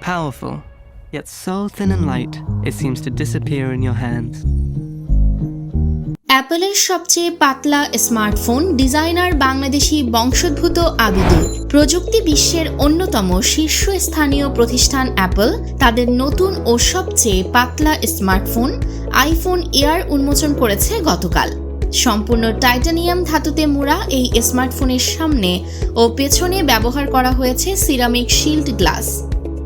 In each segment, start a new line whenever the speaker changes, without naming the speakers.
Powerful, yet so thin and light it seems to disappear in your hands.
অ্যাপলের সবচেয়ে পাতলা smartphone designer Bangladeshi বংশোদ্ভূত আবিদুর প্রযুক্তি বিশ্বের অন্যতম শীর্ষস্থানীয় প্রতিষ্ঠান অ্যাপল তাদের নতুন ও সবচেয়ে পাতলা স্মার্টফোন আইফোন এয়ার উন্মোচন করেছে গতকাল। সম্পূর্ণ টাইটানিয়াম ধাতুতে মোড়া এই স্মার্টফোনের সামনে ও পেছনে ব্যবহার করা হয়েছে সিরামিক শিল্ড গ্লাস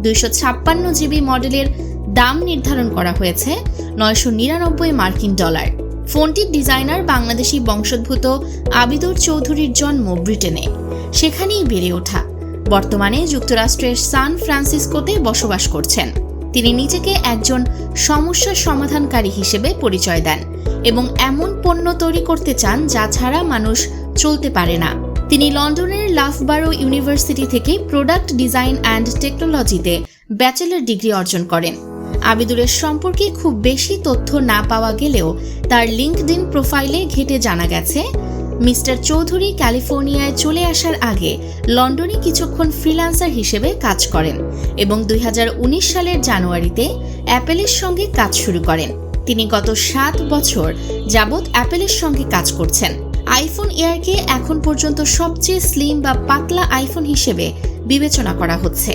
দুইশো ছাপ্পান্ন জিবি মডেলের দাম নির্ধারণ করা হয়েছে নয়শো নিরানব্বই মার্কিন ডলার। ফোনটির ডিজাইনার বাংলাদেশি বংশোদ্ভূত আবিদুর চৌধুরীর জন্ম ব্রিটেনে। সেখানেই বেড়ে ওঠা। বর্তমানে যুক্তরাষ্ট্রের সান ফ্রান্সিসকোতে বসবাস করছেন। তিনি নিজেকে একজন সমস্যা সমাধানকারী হিসেবে পরিচয় দেন এবং এমন পণ্য তৈরি করতে চান যা ছাড়া মানুষ চলতে পারে না। তিনি লন্ডনের লাফবারো ইউনিভার্সিটি থেকে প্রোডাক্ট ডিজাইন অ্যান্ড টেকনোলজিতে ব্যাচেলর ডিগ্রি অর্জন করেন। আবিদুরের সম্পর্কে খুব বেশি তথ্য না পাওয়া গেলেও তার লিঙ্কডিন প্রোফাইলে ঘেটে জানা গেছে, মিস্টার চৌধুরী ক্যালিফোর্নিয়ায় চলে আসার আগে লন্ডনে কিছুক্ষণ ফ্রিল্যান্সার হিসেবে কাজ করেন এবং দুই হাজার উনিশ সালের জানুয়ারিতে অ্যাপেলের সঙ্গে কাজ শুরু করেন। তিনি গত সাত বছর যাবৎ অ্যাপেলের সঙ্গে কাজ করছেন। আইফোন এয়ারকে এখন পর্যন্ত সবচেয়ে স্লিম বা পাতলা আইফোন হিসেবে বিবেচনা করা হচ্ছে।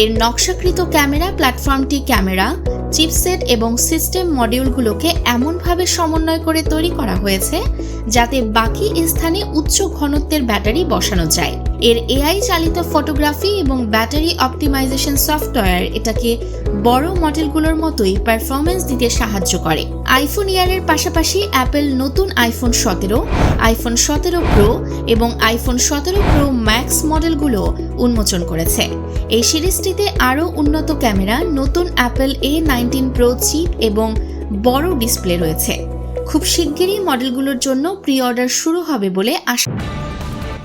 এর নকশাকৃত ক্যামেরা প্ল্যাটফর্মটি ক্যামেরা চিপসেট এবং সিস্টেম মডিউলগুলোকে এমনভাবে সমন্বয় করে তৈরি করা হয়েছে যাতে বাকি স্থানে উচ্চ ঘনত্বের ব্যাটারি বসানো যায়। এর এআই চালিত ফটোগ্রাফি এবং ব্যাটারি অপটিমাইজেশন সফটওয়্যার এটাকে বড় মডেলগুলোর মতোই পারফরমেন্স দিতে সাহায্য করে। আইফোন ইয়ারের পাশাপাশি অ্যাপেল নতুন আইফোন সতেরো আইফোন সতেরো প্রো এবং আইফোন সতেরো প্রো ম্যাক্স মডেলগুলো উন্মোচন করেছে। এই সিরিজটিতে আরও উন্নত ক্যামেরা, নতুন Apple A nineteen pro chip এবং বড় ডিসপ্লে রয়েছে। খুব শিগগিরই মডেলগুলোর জন্য প্রি অর্ডার শুরু হবে বলে আশা